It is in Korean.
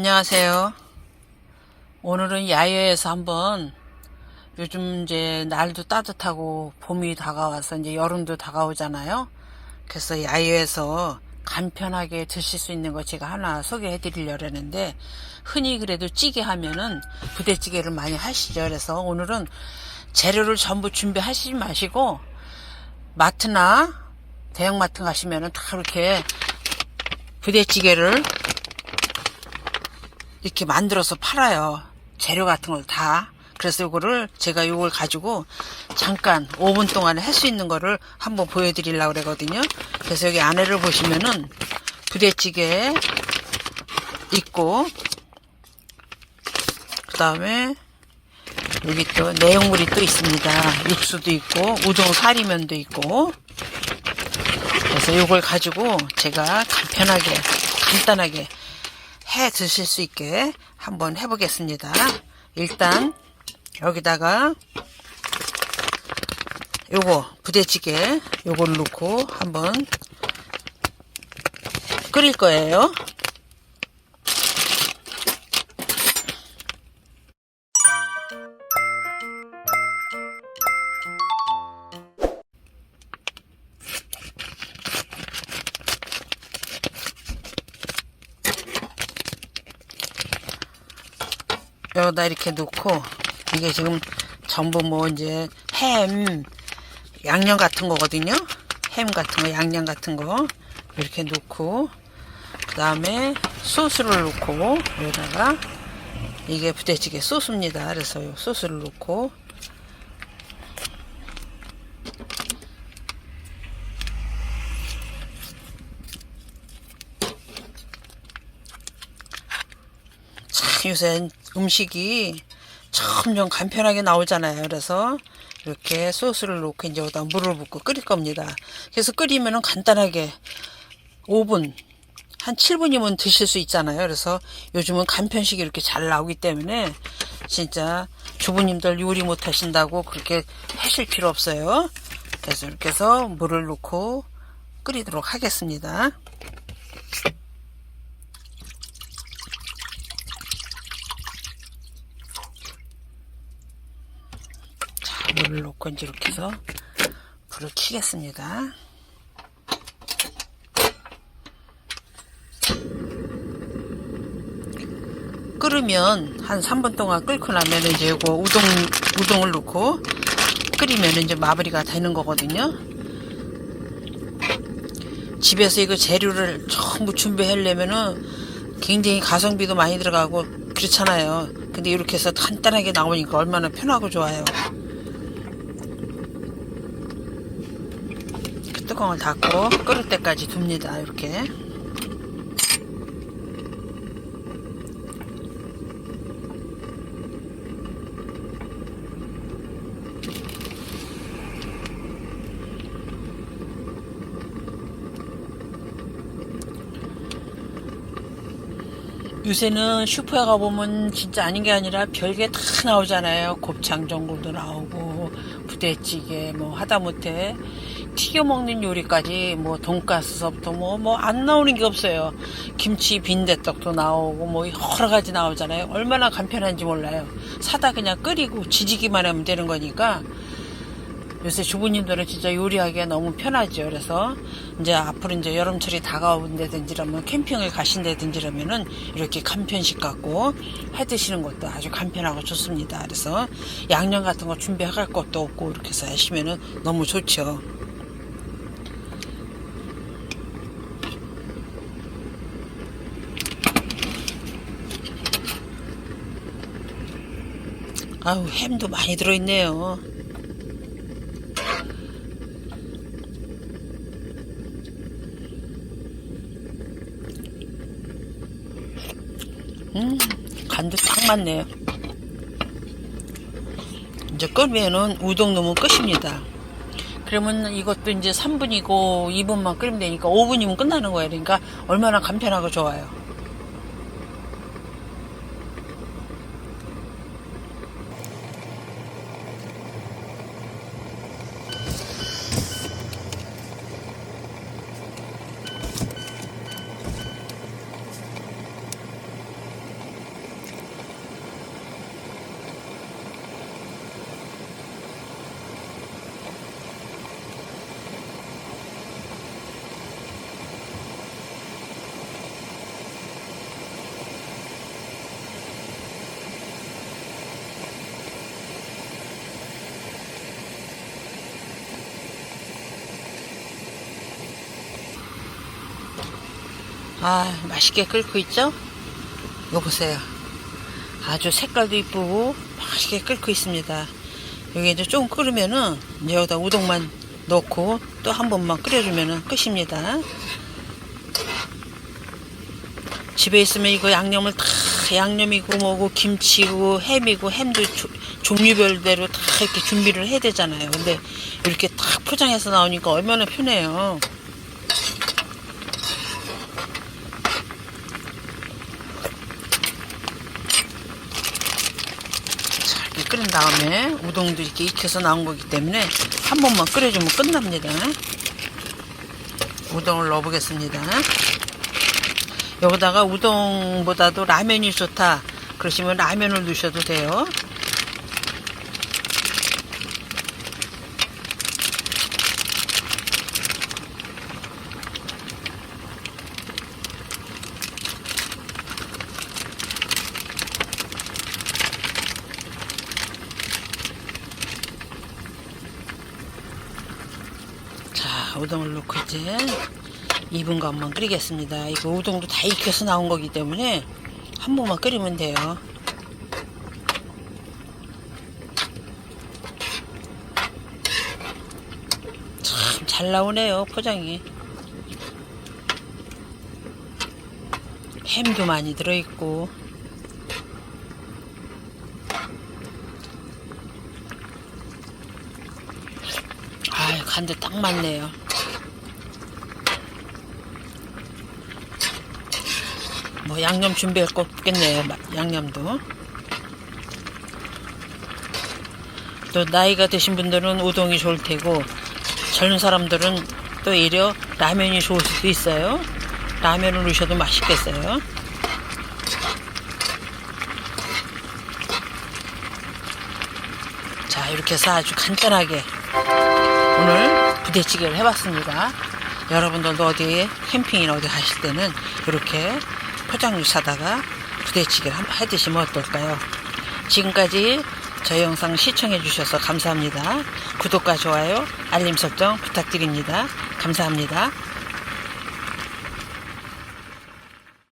안녕하세요. 오늘은 야외에서 한번 요즘 이제 날도 따뜻하고 봄이 다가와서 이제 여름도 다가오잖아요. 그래서 야외에서 간편하게 드실 수 있는 거 제가 하나 소개해 드리려고 했는데 흔히 그래도 찌개 하면은 부대찌개를 많이 하시죠. 그래서 오늘은 재료를 전부 준비하시지 마시고 마트나 대형마트 가시면은 다 이렇게 부대찌개를 이렇게 만들어서 팔아요. 재료 같은 걸 다. 그래서 이거를 제가 이걸 가지고 잠깐 5분 동안에 할 수 있는 거를 한번 보여드리려고 그러거든요. 그래서 여기 안에를 보시면은 부대찌개 있고 그 다음에 여기 또 내용물이 또 있습니다. 육수도 있고 우동 사리면도 있고 그래서 이걸 가지고 제가 간편하게 간단하게 해 드실 수 있게 한번 해보겠습니다. 일단 여기다가 요거 부대찌개 요걸 넣고 한번 끓일 거예요. 여기다 이렇게 넣고 이게 지금 전부 뭐 이제 햄 양념 같은 거거든요. 햄 같은 거 양념 같은 거 이렇게 넣고 그 다음에 소스를 넣고 여기다가 이게 부대찌개 소스입니다. 그래서 요 소스를 참 요새 음식이 점점 간편하게 나오잖아요. 그래서 이렇게 소스를 넣고 이제 여기다 물을 붓고 끓일 겁니다. 그래서 끓이면은 간단하게 5분 한 7분이면 드실 수 있잖아요. 그래서 요즘은 간편식이 이렇게 잘 나오기 때문에 진짜 주부님들 요리 못 하신다고 그렇게 하실 필요 없어요. 그래서 이렇게 해서 물을 넣고 끓이도록 하겠습니다. 자, 물을 넣고 이제 이렇게 해서 불을 켜겠습니다. 끓으면 한 3분 동안 끓고 나면 이제 이거 우동 우동을 넣고 끓이면 이제 마무리가 되는 거거든요. 집에서 이거 재료를 전부 준비하려면은 굉장히 가성비도 많이 들어가고 그렇잖아요. 근데 이렇게 해서 간단하게 나오니까 얼마나 편하고 좋아요. 그 뚜껑을 닫고 끓을 때까지 둡니다. 이렇게. 요새는 슈퍼에 가보면 진짜 아닌 게 아니라 별게 다 나오잖아요. 곱창 전골도 나오고, 부대찌개, 뭐, 하다못해 튀겨 먹는 요리까지, 뭐, 돈가스서부터 뭐, 뭐, 안 나오는 게 없어요. 김치 빈대떡도 나오고, 뭐, 여러 가지 나오잖아요. 얼마나 간편한지 몰라요. 사다 그냥 끓이고 지지기만 하면 되는 거니까, 요새 주부님들은 진짜 요리하기가 너무 편하죠. 그래서 이제 앞으로 이제 여름철이 다가온다든지 라면 캠핑을 가신다든지 라면은 이렇게 간편식 갖고 해 드시는 것도 아주 간편하고 좋습니다. 그래서 양념 같은 거 준비할 것도 없고 이렇게 해서 하시면은 너무 좋죠. 아우 햄도 많이 들어있네요. 음, 간도 딱 맞네요. 이제 끓으면은 우동 넣으면 끝입니다. 그러면 이것도 이제 3분이고 2분만 끓이면 되니까 5분이면 끝나는 거예요. 그러니까 얼마나 간편하고 좋아요. 아, 맛있게 끓고 있죠? 이거 보세요. 아주 색깔도 이쁘고 맛있게 끓고 있습니다. 여기 이제 조금 끓으면은 이제 여기다 우동만 넣고 또 한 번만 끓여주면은 끝입니다. 집에 있으면 이거 양념을 다 양념이고 뭐고 김치고 햄이고 햄도 조- 종류별대로 다 이렇게 준비를 해야 되잖아요. 근데 이렇게 딱 포장해서 나오니까 얼마나 편해요. 자, 이렇게 끓인 다음에 우동도 이렇게 익혀서 나온 거기 때문에 한 번만 끓여주면 끝납니다. 우동을 넣어보겠습니다. 여기다가 우동보다도 라면이 좋다. 그러시면 라면을 넣으셔도 돼요. 자, 우동을 넣고 이제 2분간만 끓이겠습니다. 이거 우동도 다 익혀서 나온 거기 때문에 한 번만 끓이면 돼요. 참 잘 나오네요, 포장이. 햄도 많이 들어있고. 아, 간도 딱 맞네요. 뭐 양념 준비할 거 없겠네요. 마- 양념도. 또 나이가 드신 분들은 우동이 좋을 테고 젊은 사람들은 또 이려 라면이 좋을 수도 있어요. 라면을 넣으셔도 맛있겠어요. 자 이렇게 해서 아주 간단하게 오늘 부대찌개를 해봤습니다. 여러분들도 어디 캠핑이나 어디 가실 때는 이렇게 포장류 사다가 부대찌개를 해 드시면 어떨까요? 지금까지 저희 영상 시청해 주셔서 감사합니다. 구독과 좋아요, 알림 설정 부탁드립니다. 감사합니다.